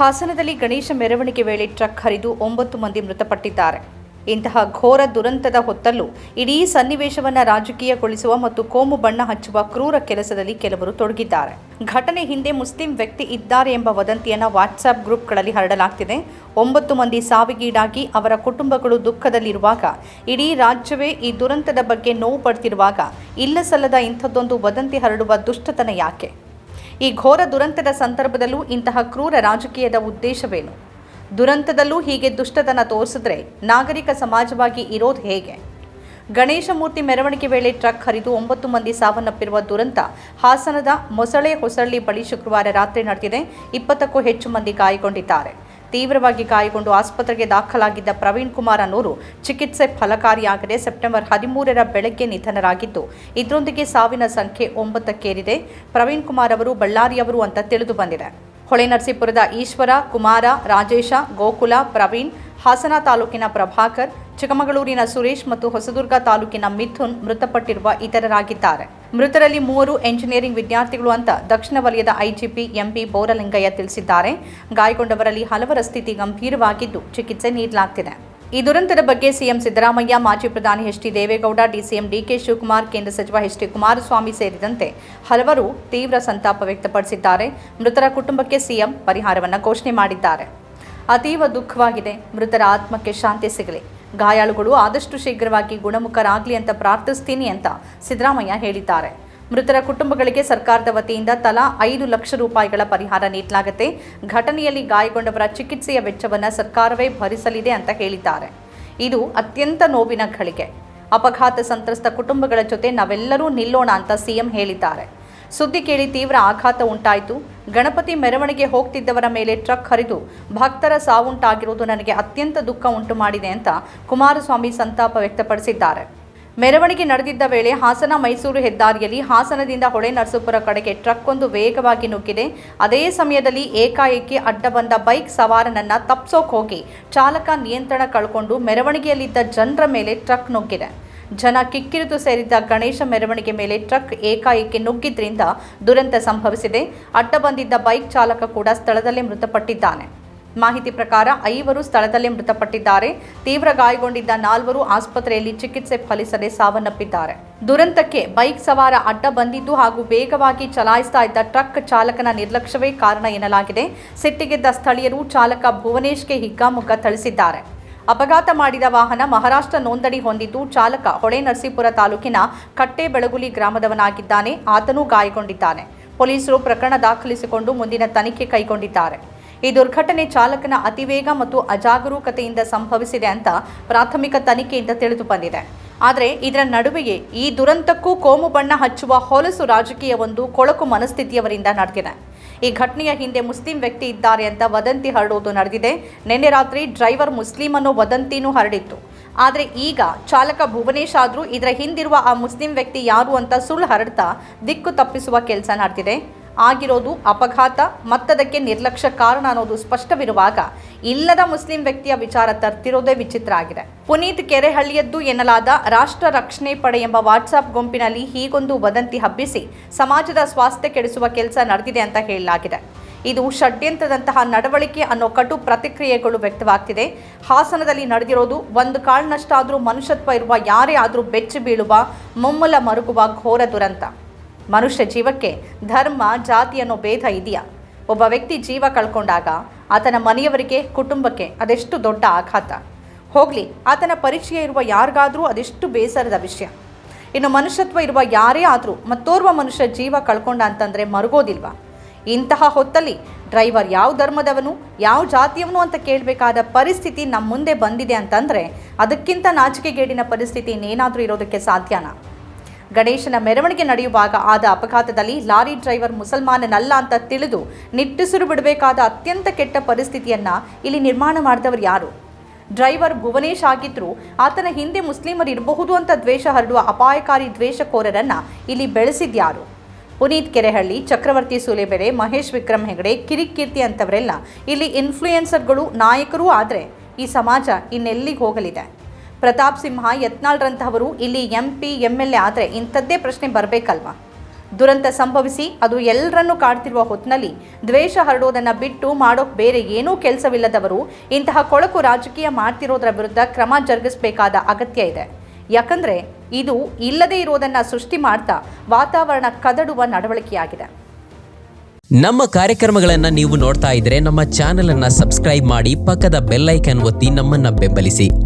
ಹಾಸನದಲ್ಲಿ ಗಣೇಶ ಮೆರವಣಿಗೆ ವೇಳೆ ಟ್ರಕ್ ಹರಿದು ಒಂಬತ್ತು ಮಂದಿ ಮೃತಪಟ್ಟಿದ್ದಾರೆ. ಇಂತಹ ಘೋರ ದುರಂತದ ಹೊತ್ತಲ್ಲೂ ಇಡೀ ಸನ್ನಿವೇಶವನ್ನು ರಾಜಕೀಯಗೊಳಿಸುವ ಮತ್ತು ಕೋಮು ಬಣ್ಣ ಹಚ್ಚುವ ಕ್ರೂರ ಕೆಲಸದಲ್ಲಿ ಕೆಲವರು ತೊಡಗಿದ್ದಾರೆ. ಘಟನೆ ಹಿಂದೆ ಮುಸ್ಲಿಂ ವ್ಯಕ್ತಿ ಇದ್ದಾರೆ ಎಂಬ ವದಂತಿಯನ್ನು ವಾಟ್ಸ್ಆಪ್ ಗ್ರೂಪ್ಗಳಲ್ಲಿ ಹರಡಲಾಗ್ತಿದೆ. ಒಂಬತ್ತು ಮಂದಿ ಸಾವಿಗೀಡಾಗಿ ಅವರ ಕುಟುಂಬಗಳು ದುಃಖದಲ್ಲಿರುವಾಗ, ಇಡೀ ರಾಜ್ಯವೇ ಈ ದುರಂತದ ಬಗ್ಗೆ ನೋವು ಪಡ್ತಿರುವಾಗ, ಇಲ್ಲಸಲ್ಲದ ಇಂಥದ್ದೊಂದು ವದಂತಿ ಹರಡುವ ದುಷ್ಟತನ ಯಾಕೆ? ಈ ಘೋರ ದುರಂತದ ಸಂದರ್ಭದಲ್ಲೂ ಇಂತಹ ಕ್ರೂರ ರಾಜಕೀಯದ ಉದ್ದೇಶವೇನು? ದುರಂತದಲ್ಲೂ ಹೀಗೆ ದುಷ್ಟತನ ತೋರಿಸಿದ್ರೆ ನಾಗರಿಕ ಸಮಾಜವಾಗಿ ಇರೋದು ಹೇಗೆ? ಗಣೇಶ ಮೂರ್ತಿ ಮೆರವಣಿಗೆ ವೇಳೆ ಟ್ರಕ್ ಹರಿದು ಒಂಬತ್ತು ಮಂದಿ ಸಾವನ್ನಪ್ಪಿರುವ ದುರಂತ ಹಾಸನದ ಮೊಸಳೆ ಹೊಸಳ್ಳಿ ಬಳಿ ಶುಕ್ರವಾರ ರಾತ್ರಿ ನಡೆದಿದೆ. ಇಪ್ಪತ್ತಕ್ಕೂ ಹೆಚ್ಚು ಮಂದಿ ಗಾಯಗೊಂಡಿದ್ದಾರೆ. ತೀವ್ರವಾಗಿ ಗಾಯಗೊಂಡು ಆಸ್ಪತ್ರೆಗೆ ದಾಖಲಾಗಿದ್ದ ಪ್ರವೀಣ್ ಕುಮಾರ್ ಅನ್ನೋರು ಚಿಕಿತ್ಸೆ ಫಲಕಾರಿಯಾಗದೆ ಸೆಪ್ಟೆಂಬರ್ ಹದಿಮೂರರ ಬೆಳಗ್ಗೆ ನಿಧನರಾಗಿದ್ದು, ಇದರೊಂದಿಗೆ ಸಾವಿನ ಸಂಖ್ಯೆ ಒಂಬತ್ತಕ್ಕೇರಿದೆ. ಪ್ರವೀಣ್ ಕುಮಾರ್ ಅವರು ಬಳ್ಳಾರಿಯವರು ಅಂತ ತಿಳಿದು ಬಂದಿದೆ. ಹೊಳೆನರಸೀಪುರದ ಈಶ್ವರ, ಕುಮಾರ, ರಾಜೇಶ, ಗೋಕುಲ, ಪ್ರವೀಣ್ ಹಾಸನ ತಾಲೂಕಿನ ಪ್ರಭಾಕರ್, ಚಿಕ್ಕಮಗಳೂರಿನ ಸುರೇಶ್ ಮತ್ತು ಹೊಸದುರ್ಗ ತಾಲೂಕಿನ ಮಿಥುನ್ ಮೃತಪಟ್ಟಿರುವ ಇತರರಾಗಿದ್ದಾರೆ. ಮೃತರಲ್ಲಿ ಮೂವರು ಎಂಜಿನಿಯರಿಂಗ್ ವಿದ್ಯಾರ್ಥಿಗಳು ಅಂತ ದಕ್ಷಿಣ ವಲಯದ ಐಜಿಪಿ ಎಂಪಿ ಬೋರಲಿಂಗಯ್ಯ ತಿಳಿಸಿದ್ದಾರೆ. ಗಾಯಗೊಂಡವರಲ್ಲಿ ಹಲವರ ಸ್ಥಿತಿ ಗಂಭೀರವಾಗಿದ್ದು ಚಿಕಿತ್ಸೆ ನೀಡಲಾಗ್ತಿದೆ. ಈ ದುರಂತದ ಬಗ್ಗೆ ಸಿಎಂ ಸಿದ್ದರಾಮಯ್ಯ, ಮಾಜಿ ಪ್ರಧಾನಿ H D Deve Gowda DCM DK Shivakumar, ಕೇಂದ್ರ ಸಚಿವ ಎಚ್ ಡಿ ಕುಮಾರಸ್ವಾಮಿ ಸೇರಿದಂತೆ ಹಲವರು ತೀವ್ರ ಸಂತಾಪ ವ್ಯಕ್ತಪಡಿಸಿದ್ದಾರೆ. ಮೃತರ ಕುಟುಂಬಕ್ಕೆ ಸಿಎಂ ಪರಿಹಾರವನ್ನು ಘೋಷಣೆ ಮಾಡಿದ್ದಾರೆ. ಅತೀವ ದುಃಖವಾಗಿದೆ. ಮೃತರ ಆತ್ಮಕ್ಕೆ ಶಾಂತಿ ಸಿಗಲಿ. ಗಾಯಾಳುಗಳು ಆದಷ್ಟು ಶೀಘ್ರವಾಗಿ ಗುಣಮುಖರಾಗಲಿ ಅಂತ ಪ್ರಾರ್ಥಿಸ್ತೀನಿ ಅಂತ ಸಿದ್ದರಾಮಯ್ಯ ಹೇಳಿದ್ದಾರೆ. ಮೃತರ ಕುಟುಂಬಗಳಿಗೆ ಸರ್ಕಾರದ ವತಿಯಿಂದ ತಲಾ ಐದು ಲಕ್ಷ ರೂಪಾಯಿಗಳ ಪರಿಹಾರ ನೀಡಲಾಗುತ್ತೆ. ಘಟನೆಯಲ್ಲಿ ಗಾಯಗೊಂಡವರ ಚಿಕಿತ್ಸೆಯ ವೆಚ್ಚವನ್ನು ಸರ್ಕಾರವೇ ಭರಿಸಲಿದೆ ಅಂತ ಹೇಳಿದ್ದಾರೆ. ಇದು ಅತ್ಯಂತ ನೋವಿನ ಘಳಿಗೆ. ಅಪಘಾತ ಸಂತ್ರಸ್ತ ಕುಟುಂಬಗಳ ಜೊತೆ ನಾವೆಲ್ಲರೂ ನಿಲ್ಲೋಣ ಅಂತ ಸಿಎಂ ಹೇಳಿದ್ದಾರೆ. ಸುದ್ದಿ ಕೇಳಿ ತೀವ್ರ ಆಘಾತ ಉಂಟಾಯಿತು. ಗಣಪತಿ ಮೆರವಣಿಗೆ ಹೋಗ್ತಿದ್ದವರ ಮೇಲೆ ಟ್ರಕ್ ಹರಿದು ಭಕ್ತರ ಸಾವುಂಟಾಗಿರುವುದು ನನಗೆ ಅತ್ಯಂತ ದುಃಖ ಉಂಟು ಮಾಡಿದೆ ಅಂತ ಕುಮಾರಸ್ವಾಮಿ ಸಂತಾಪ ವ್ಯಕ್ತಪಡಿಸಿದ್ದಾರೆ. ಮೆರವಣಿಗೆ ನಡೆದಿದ್ದ ವೇಳೆ ಹಾಸನ ಮೈಸೂರು ಹೆದ್ದಾರಿಯಲ್ಲಿ ಹಾಸನದಿಂದ ಹೊಳೆ ನರಸೀಪುರ ಕಡೆಗೆ ಟ್ರಕ್ ಒಂದು ವೇಗವಾಗಿ ನುಗ್ಗಿದೆ. ಅದೇ ಸಮಯದಲ್ಲಿ ಏಕಾಏಕಿ ಅಡ್ಡ ಬಂದ ಬೈಕ್ ಸವಾರನನ್ನ ತಪ್ಸೋಕ್ ಹೋಗಿ ಚಾಲಕ ನಿಯಂತ್ರಣ ಕಳ್ಕೊಂಡು ಮೆರವಣಿಗೆಯಲ್ಲಿದ್ದ ಜನರ ಮೇಲೆ ಟ್ರಕ್ ನುಗ್ಗಿದೆ. ಜನ ಕಿಕ್ಕಿರಿದು ಸೇರಿದ್ದ ಗಣೇಶ ಮೆರವಣಿಗೆ ಮೇಲೆ ಟ್ರಕ್ ಏಕಾಏಕಿ ನುಗ್ಗಿದ್ರಿಂದ ದುರಂತ ಸಂಭವಿಸಿದೆ. ಅಡ್ಡ ಬಂದಿದ್ದ ಬೈಕ್ ಚಾಲಕ ಕೂಡ ಸ್ಥಳದಲ್ಲೇ ಮೃತಪಟ್ಟಿದ್ದಾನೆ. ಮಾಹಿತಿ ಪ್ರಕಾರ ಐವರು ಸ್ಥಳದಲ್ಲೇ ಮೃತಪಟ್ಟಿದ್ದಾರೆ. ತೀವ್ರ ಗಾಯಗೊಂಡಿದ್ದ ನಾಲ್ವರು ಆಸ್ಪತ್ರೆಯಲ್ಲಿ ಚಿಕಿತ್ಸೆ ಫಲಿಸದೆ ಸಾವನ್ನಪ್ಪಿದ್ದಾರೆ. ದುರಂತಕ್ಕೆ ಬೈಕ್ ಸವಾರ ಅಡ್ಡ ಬಂದಿದ್ದು ಹಾಗೂ ವೇಗವಾಗಿ ಚಲಾಯಿಸ್ತಾ ಇದ್ದ ಟ್ರಕ್ ಚಾಲಕನ ನಿರ್ಲಕ್ಷ್ಯವೇ ಕಾರಣ ಎನ್ನಲಾಗಿದೆ. ಸಿಟ್ಟಿಗೆದ್ದ ಸ್ಥಳೀಯರು ಚಾಲಕ ಭುವನೇಶ್ಗೆ ಹಿಗ್ಗಾಮುಗ್ಗ ಥಳಿಸಿದ್ದಾರೆ. ಅಪಘಾತ ಮಾಡಿದ ವಾಹನ ಮಹಾರಾಷ್ಟ್ರ ನೋಂದಣಿ ಹೊಂದಿದ್ದು ಚಾಲಕ ಹೊಳೆ ನರಸೀಪುರ ತಾಲೂಕಿನ ಕಟ್ಟೆ ಬೆಳಗುಲಿ ಗ್ರಾಮದವನಾಗಿದ್ದಾನೆ. ಆತನೂ ಗಾಯಗೊಂಡಿದ್ದಾನೆ. ಪೊಲೀಸರು ಪ್ರಕರಣ ದಾಖಲಿಸಿಕೊಂಡು ಮುಂದಿನ ತನಿಖೆ ಕೈಗೊಂಡಿದ್ದಾರೆ. ಈ ದುರ್ಘಟನೆ ಚಾಲಕನ ಅತಿವೇಗ ಮತ್ತು ಅಜಾಗರೂಕತೆಯಿಂದ ಸಂಭವಿಸಿದೆ ಅಂತ ಪ್ರಾಥಮಿಕ ತನಿಖೆಯಿಂದ ತಿಳಿದು ಬಂದಿದೆ. ಆದರೆ ಇದರ ನಡುವೆಯೇ ಈ ದುರಂತಕ್ಕೂ ಕೋಮು ಬಣ್ಣ ಹಚ್ಚುವ ಹೊಲಸು ರಾಜಕೀಯ ಒಂದು ಕೊಳಕು ಮನಸ್ಥಿತಿಯವರಿಂದ ನಡೆದಿದೆ. ಈ ಘಟನೆಯ ಹಿಂದೆ ಮುಸ್ಲಿಂ ವ್ಯಕ್ತಿ ಇದ್ದಾರೆ ಅಂತ ವದಂತಿ ಹರಡುವುದು ನಡೆದಿದೆ. ನಿನ್ನೆ ರಾತ್ರಿ ಡ್ರೈವರ್ ಮುಸ್ಲಿಂ ಅನ್ನೋ ವದಂತಿನೂ ಹರಡಿತ್ತು. ಆದರೆ ಈಗ ಚಾಲಕ ಭುವನೇಶ್ ಆದರೂ ಇದರ ಹಿಂದಿರುವ ಆ ಮುಸ್ಲಿಂ ವ್ಯಕ್ತಿ ಯಾರು ಅಂತ ಸುಳ್ಳು ಹರಡ್ತಾ ದಿಕ್ಕು ತಪ್ಪಿಸುವ ಕೆಲಸ ನಡೆದಿದೆ ಆಗಿರೋದು ಅಪಘಾತ, ಮತ್ತದಕ್ಕೆ ನಿರ್ಲಕ್ಷ್ಯ ಕಾರಣ ಅನ್ನೋದು ಸ್ಪಷ್ಟವಿರುವಾಗ ಇಲ್ಲದ ಮುಸ್ಲಿಂ ವ್ಯಕ್ತಿಯ ವಿಚಾರ ತರ್ತಿರೋದೇ ವಿಚಿತ್ರ ಆಗಿದೆ. ಪುನೀತ್ ಕೆರೆಹಳ್ಳಿಯದ್ದು ಎನ್ನಲಾದ ರಾಷ್ಟ್ರ ರಕ್ಷಣೆ ಪಡೆ ಎಂಬ ವಾಟ್ಸಾಪ್ ಗುಂಪಿನಲ್ಲಿ ಹೀಗೊಂದು ವದಂತಿ ಹಬ್ಬಿಸಿ ಸಮಾಜದ ಸ್ವಾಸ್ಥ್ಯ ಕೆಡಿಸುವ ಕೆಲಸ ನಡೆದಿದೆ ಅಂತ ಹೇಳಲಾಗಿದೆ. ಇದು ಷಡ್ಯಂತ್ರದಂತಹ ನಡವಳಿಕೆ ಅನ್ನೋ ಕಟು ಪ್ರತಿಕ್ರಿಯೆಗಳು ವ್ಯಕ್ತವಾಗ್ತಿದೆ. ಹಾಸನದಲ್ಲಿ ನಡೆದಿರೋದು ಒಂದು ಕಾಳ್ನಷ್ಟಾದರೂ ಮನುಷ್ಯತ್ವ ಇರುವ ಯಾರೇ ಆದರೂ ಬೆಚ್ಚಿ ಬೀಳುವ, ಮೊಮ್ಮಲ ಮರುಗುವ ಘೋರ ದುರಂತ. ಮನುಷ್ಯ ಜೀವಕ್ಕೆ ಧರ್ಮ, ಜಾತಿ ಅನ್ನೋ ಭೇದ ಇದೆಯಾ? ಒಬ್ಬ ವ್ಯಕ್ತಿ ಜೀವ ಕಳ್ಕೊಂಡಾಗ ಆತನ ಮನೆಯವರಿಗೆ ಕುಟುಂಬಕ್ಕೆ ಅದೆಷ್ಟು ದೊಡ್ಡ ಆಘಾತ? ಹೋಗಲಿ, ಆತನ ಪರಿಚಯ ಇರುವ ಯಾರಿಗಾದರೂ ಅದೆಷ್ಟು ಬೇಸರದ ವಿಷಯ? ಇನ್ನು ಮನುಷ್ಯತ್ವ ಇರುವ ಯಾರೇ ಆದರೂ ಮತ್ತೋರ್ವ ಮನುಷ್ಯ ಜೀವ ಕಳ್ಕೊಂಡ ಅಂತಂದರೆ ಮರುಗೋದಿಲ್ವಾ? ಇಂತಹ ಹೊತ್ತಲ್ಲಿ ಡ್ರೈವರ್ ಯಾವ ಧರ್ಮದವನು, ಯಾವ ಜಾತಿಯವನು ಅಂತ ಕೇಳಬೇಕಾದ ಪರಿಸ್ಥಿತಿ ನಮ್ಮ ಮುಂದೆ ಬಂದಿದೆ ಅಂತಂದರೆ ಅದಕ್ಕಿಂತ ನಾಚಿಕೆಗೇಡಿನ ಪರಿಸ್ಥಿತಿ ಇನ್ನೇನಾದರೂ ಇರೋದಕ್ಕೆ ಸಾಧ್ಯನಾ? ಗಣೇಶನ ಮೆರವಣಿಗೆ ನಡೆಯುವಾಗ ಆದ ಅಪಘಾತದಲ್ಲಿ ಲಾರಿ ಡ್ರೈವರ್ ಮುಸಲ್ಮಾನನಲ್ಲ ಅಂತ ತಿಳಿದು ನಿಟ್ಟುಸಿರು ಬಿಡಬೇಕಾದ ಅತ್ಯಂತ ಕೆಟ್ಟ ಪರಿಸ್ಥಿತಿಯನ್ನ ಇಲ್ಲಿ ನಿರ್ಮಾಣ ಮಾಡಿದವರು ಯಾರು? ಡ್ರೈವರ್ ಭುವನೇಶ್ ಆಗಿದ್ರು, ಆತನ ಹಿಂದೆ ಮುಸ್ಲಿಮರು ಇರಬಹುದು ಅಂತ ದ್ವೇಷ ಹರಡುವ ಅಪಾಯಕಾರಿ ದ್ವೇಷಕೋರರನ್ನ ಇಲ್ಲಿ ಬೆಳೆಸಿದ್ಯಾರು ಪುನೀತ್ ಕೆರೆಹಳ್ಳಿ, ಚಕ್ರವರ್ತಿ ಸೂಲೆಬೆರೆ, ಮಹೇಶ್ ವಿಕ್ರಮ್ ಹೆಗಡೆ ಕಿರಿಕೀರ್ತಿ ಅಂತವರೆಲ್ಲ ಇಲ್ಲಿ ಇನ್ಫ್ಲೂಯೆನ್ಸರ್ಗಳು ನಾಯಕರೂ ಆದರೆ ಈ ಸಮಾಜ ಇನ್ನೆಲ್ಲಿಗೆ ಹೋಗಲಿದೆ? ಪ್ರತಾಪ್ ಸಿಂಹ ಯತ್ನಾಳ್ರಂತಹವರು ಇಲ್ಲಿ M P M L A ಆದರೆ ಇಂಥದ್ದೇ ಪ್ರಶ್ನೆ ಬರಬೇಕಲ್ವಾ? ದುರಂತ ಸಂಭವಿಸಿ ಅದು ಎಲ್ಲರನ್ನೂ ಕಾಡ್ತಿರುವ ಹೊತ್ತಿನಲ್ಲಿ ದ್ವೇಷ ಹರಡೋದನ್ನು ಬಿಟ್ಟು ಮಾಡೋಕ್ಕೆ ಬೇರೆ ಏನೂ ಕೆಲಸವಿಲ್ಲದವರು ಇಂತಹ ಕೊಳಕು ರಾಜಕೀಯ ಮಾಡ್ತಿರೋದರ ವಿರುದ್ಧ ಕ್ರಮ ಜರುಗಿಸಬೇಕಾದ ಅಗತ್ಯ ಇದೆ. ಯಾಕಂದರೆ ಇದು ಇಲ್ಲದೇ ಇರೋದನ್ನು ಸೃಷ್ಟಿ ಮಾಡ್ತಾ ವಾತಾವರಣ ಕದಡುವ ನಡವಳಿಕೆಯಾಗಿದೆ. ನಮ್ಮ ಕಾರ್ಯಕ್ರಮಗಳನ್ನು ನೀವು ನೋಡ್ತಾ ಇದ್ರೆ ನಮ್ಮ ಚಾನೆಲ್ ಸಬ್ಸ್ಕ್ರೈಬ್ ಮಾಡಿ ಪಕ್ಕದ ಬೆಲ್ಲೈಕನ್ ಒತ್ತಿ ನಮ್ಮನ್ನ ಬೆಂಬಲಿಸಿ.